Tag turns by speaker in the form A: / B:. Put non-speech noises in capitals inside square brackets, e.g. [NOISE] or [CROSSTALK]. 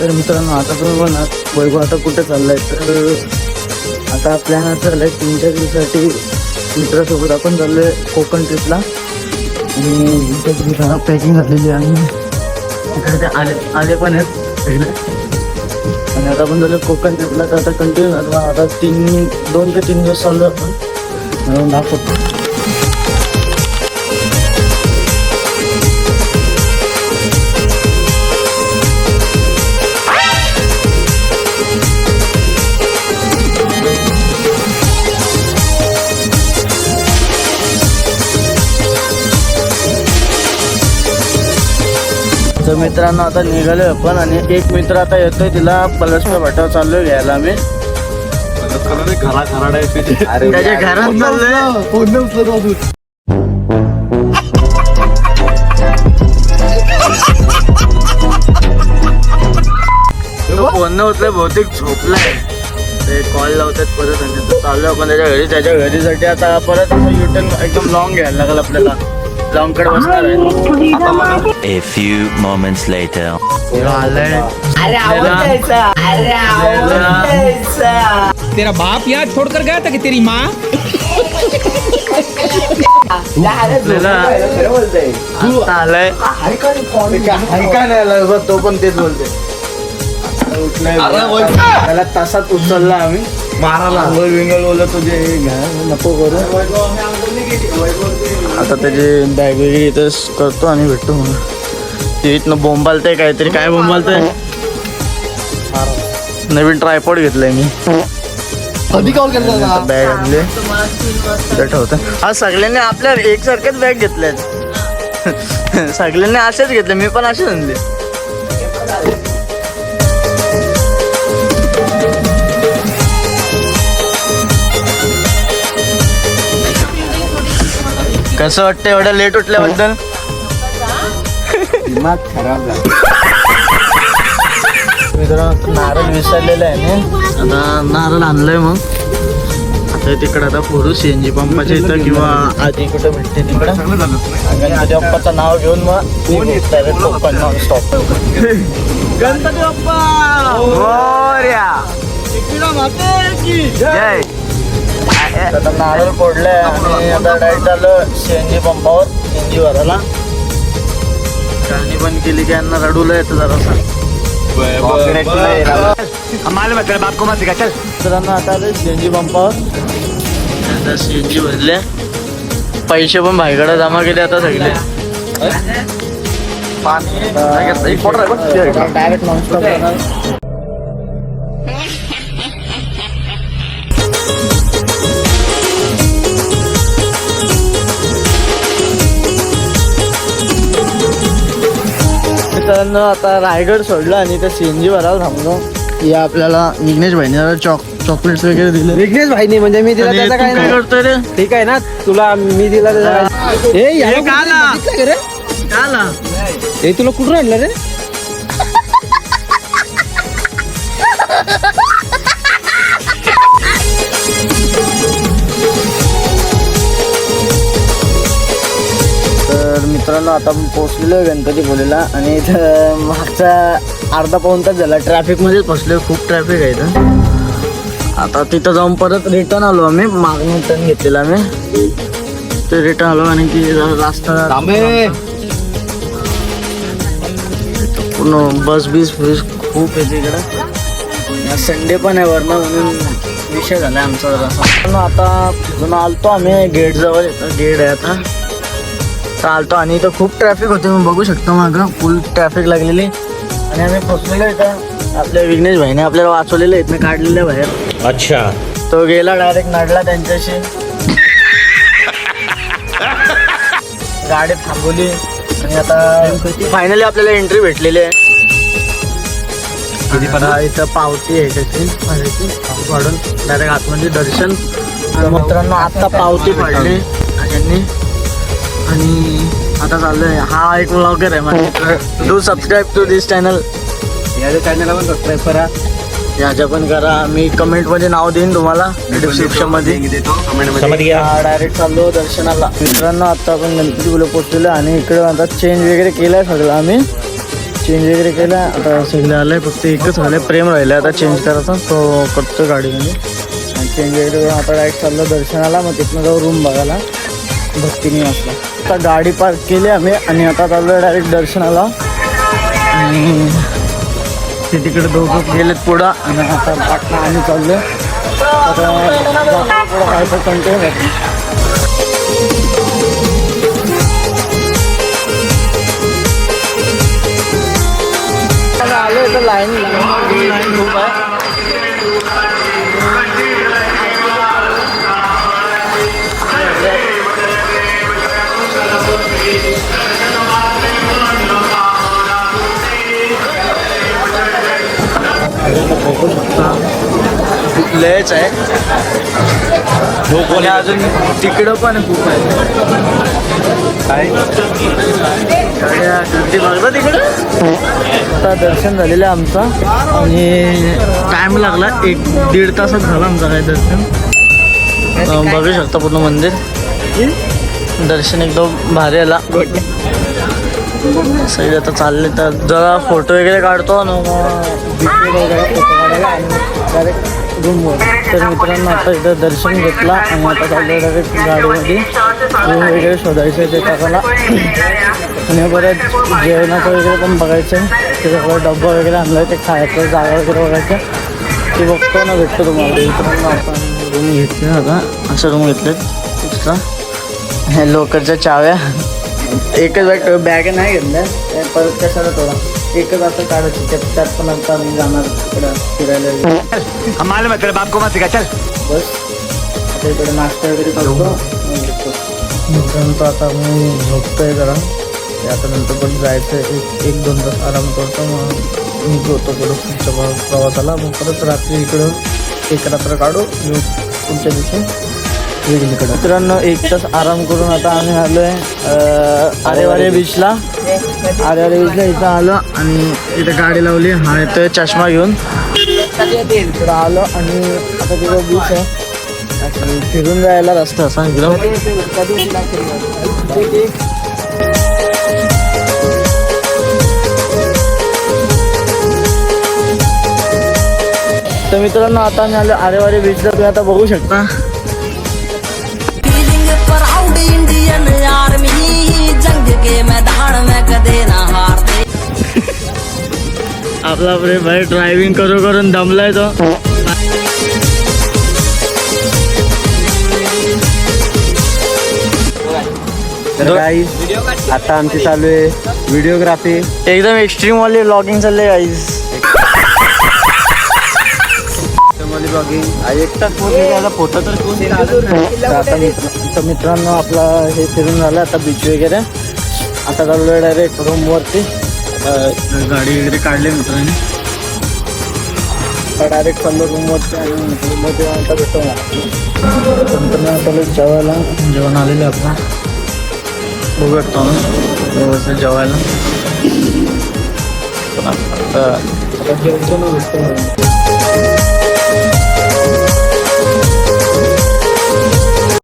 A: तर मित्रांनो आता तुम्ही म्हणा वैभव आता कुठे चाललाय? तर आता प्लॅन असं आहे तीन चार दिवसासाठी मित्रासोबत आपण आहे कोकण ट्रिपला आणि पॅकिंग झालेली आहे आणि तिकडे ते आले आले पण आहेत. आणि आता आपण झालं कोकण ट्रिपला तर आता कंटिन्यू झालं. आता तीन दोन ते तीन दिवस चाललो आपण. दाखवतो. तर मित्रांनो आता निघालोय आपण आणि एक मित्र आता येतोय तिला पलसप्या भाटावर चाललोय घ्यायला आम्ही.
B: आहे
A: त्याच्या घरात चाललोय. फोन न उचलाय बहुतेक झोपलाय. ते कॉल लावतात परत आणि चाललो आपण त्याच्या घरी त्याच्या घरीसाठी आता परत युटर्न एकदम लॉंग घ्यायला लागेल आपल्याला. लॉंगकडे बसणार आहे. आता मला
C: A few moments later.
D: अरे अरे
E: तेरा बाप यहाँ छोड़कर गया था कि तेरी माँ?
A: आलाय. ऐका नाही आला बघ, तो पण तेच बोलते आता उठलाय बघ. त्याला तसाच उचलला आम्ही. माराला अंगल विंगल बोलत तुझे नको करू. आता त्याची बॅग वगैरे इथेच करतो आणि भेटतो म्हणून. ते इथनं बोंबालतंय काहीतरी. काय बोंबालतंय? नवीन ट्रायपॉड घेतलाय मी. बॅग आणली. ठेवतं. हा सगळ्यांनी आपल्या एकसारख्याच बॅग घेतल्यात. [LAUGHS] सगळ्यांनी असेच घेतले. मी पण असेच आणले. कसं वाटतं एवढ्या लेट उठल्याबद्दल?
B: दिमाग खराब झाला.
A: नारळ विसरलेलं आहे ना आता नारळ आणलंय मग. आता तिकडे आता फोडू सी एन जी पंपाच्या इथं किंवा आधी कुठं भेटते तिकडं. गणपती बाप्पाचं नाव घेऊन मग डायरेक्ट कोकण स्टॉप गणपती बाप्पा! जय! आता नारळ फोडलंय आणि आता डायरेक्ट झालं सी एन जी पंपावर सी एन जी भरायला गाणी पण केली की यांना रडूला येतं जरासं. मित्रांनो आता आले सीएनजी पंपावर. आता सीएनजी भरले पैसे पण भाईकडे जमा केले आता सगळे. डायरेक्ट नॉनस्टॉप मित्रांनो आता रायगड सोडलं आणि त्या सीएनजी भरायला थांबलो. या आपल्याला विघ्नेश भाईने चॉक चॉकलेट्स वगैरे दिले.
D: विघ्नेश भाई नाही म्हणजे मी दिला त्याचा
A: तू
D: काय नाही.
A: करतोय रे?
D: ठीक आहे ना? तुला मी दिला त्याचा याला
A: का
D: का रे? हे तुला कुठून आणलं रे?
A: मित्रांनो आता आपण पोहोचलेलो आहे गणपतीपुळेला आणि इथं मागचा अर्धा पाऊन तास झाला. ट्रॅफिकमध्येच फसलो खूप ट्रॅफिक आहे इथं. आता तिथं जाऊन परत रिटर्न आलो आम्ही. मागून टर्न घेतलेला आम्ही. ते रिटर्न आलो आणि की रास्ता पूर्ण बस बीस बीस खूप येते इकडं संडे पण आहे वरनं म्हणून विषय झाला आमचा जरासा. पण आता तिथून आलतो आम्ही. गेट जवळ गेट आहे आता. चालतो. आणि इथं खूप ट्रॅफिक होते. मी बघू शकतो मागं. फुल ट्रॅफिक लागलेली. आणि आम्ही पोचलेलो इथं. आपल्या विघ्नेश भाईने आपल्याला वाचवलेलं इथनं काढलेलं बाहेर.
C: अच्छा.
A: तो गेला डायरेक्ट नडला त्यांच्याशी. गाडी थांबवली. आणि आता फायनली आपल्याला एंट्री भेटलेली आहे. इथं पावती आहे त्याची. फाडून डायरेक्ट आतमध्ये दर्शन. मित्रांनो आता पावती फाडली यांनी आणि आता चाललोय. हा एक ब्लॉगर आहे माझा मित्र. Do subscribe to this channel
D: याच्या चॅनलला पण सबस्क्राईब करा.
A: याच्या पण करा. मी कमेंटमध्ये नाव देईन तुम्हाला. डिस्क्रिप्शनमध्ये.
C: समझ गया
A: डायरेक्ट चाललो दर्शनाला. मित्रांनो आता आपण गणपतीपुळे पोहोचलेलो आणि इकडे आता चेंज वगैरे केलाय सगळं. आम्ही चेंज वगैरे केला आता सगळे आलंय फक्त एकच झालंय प्रेम राहिलं आता चेंज करायचा. तो करतो गाडीमध्ये आणि चेंज वगैरे करून आता डायरेक्ट चाललो दर्शनाला. मग तिथनं जाऊ रूम बघायला. भक्तीने असला. आता गाडी पार्क केली आम्ही आणि आता चाललो डायरेक्ट दर्शनाला. आणि ते तिकडे दोघं गेलेत पुढं आणि आता पाटणा आम्ही चाललो आता पुढं. काय कंटिन्यू लयच आहे. अजून तिकडं पण खूप आहे. आता दर्शन झालेलं आहे आमचा. आणि टाइम लागला. एक दीड तासात झाला आमचा काय दर्शन. बघू शकता पूर्ण मंदिर. दर्शन एकदम भारी आला. सगळे आता चालले तर जरा फोटो वगैरे काढतो आणि मग डायरेक्ट रूमवर तर मित्रांनो आता इथं दर्शन घेतला आणि आता चाललं डायरेक्ट गाडीमध्ये. रूम वगैरे शोधायचं आहे ते टाकायला. आणि परत जेवणाचं वगैरे पण बघायचं त्याच्याकडे डब्बा वगैरे आणला ते खायचं जागा वगैरे बघायचं. ते बघतो ना भेटतो तुम्हाला. मित्रांनो आपण रूम घेतले आता. असं रूम घेतलेत एक्स्ट्रा हे लोकलच्या चाव्या. एकच बॅग बॅग नाही घेतल्या त्या परत कशाला थोडा एकच असं काढायचं त्यात त्यात पण आता मी जाणार तिकडं फिरायला. वगैरे.
C: हम मालूम है तेरे बाप को चल.
A: बस. आता इकडे नाश्ता वगैरे करतो. मित्रांनो आता मी झोपतोय जरा. ते आता नंतर पण जायचं एक एक दोन तास आराम करतो. मग निघतो पुढं प्रवासाला. मग परत रात्री इकडं एक रात्र काढू. पुढच्या दिवशी मित्रांनो एक तास आराम करून आता आम्ही आलो आहे आरेवारे बीचला आरेवारे बीचला इथं आलो आणि इथं गाडी लावली हा येतोय चष्मा घेऊन. इकडं आलो आणि आता तिथं बीच आहे. फिरून जायला रस्ता असा तर मित्रांनो आता मी आलो आरेवारे बीचला तुम्ही आता बघू शकता.
F: के मैदान में कदे ना हारते।
A: आपला आपले भाई ड्रायव्हिंग करू करून दमलाय तो।
B: तर काही आता आमची चालू आहे व्हिडिओग्राफी
A: एकदम एक्स्ट्रीम वाली ब्लॉगिंग चालले गाईज
B: ब्लॉगिंग एकटाच फोटो
A: आता तर मित्रांनो आपला हे फिरून झालं आता बीच वगैरे. आता चाललो डायरेक्ट रूमवरती गाडी वगैरे काढली मित्रांनी डायरेक्ट चाललो रूमवरती आणि रूममध्ये आता भेटतो चालू जेवायला. जेवण आलेलं बघू शकतो ना व्यवस्थित जेवायला. आता जेवतो ना भेटतो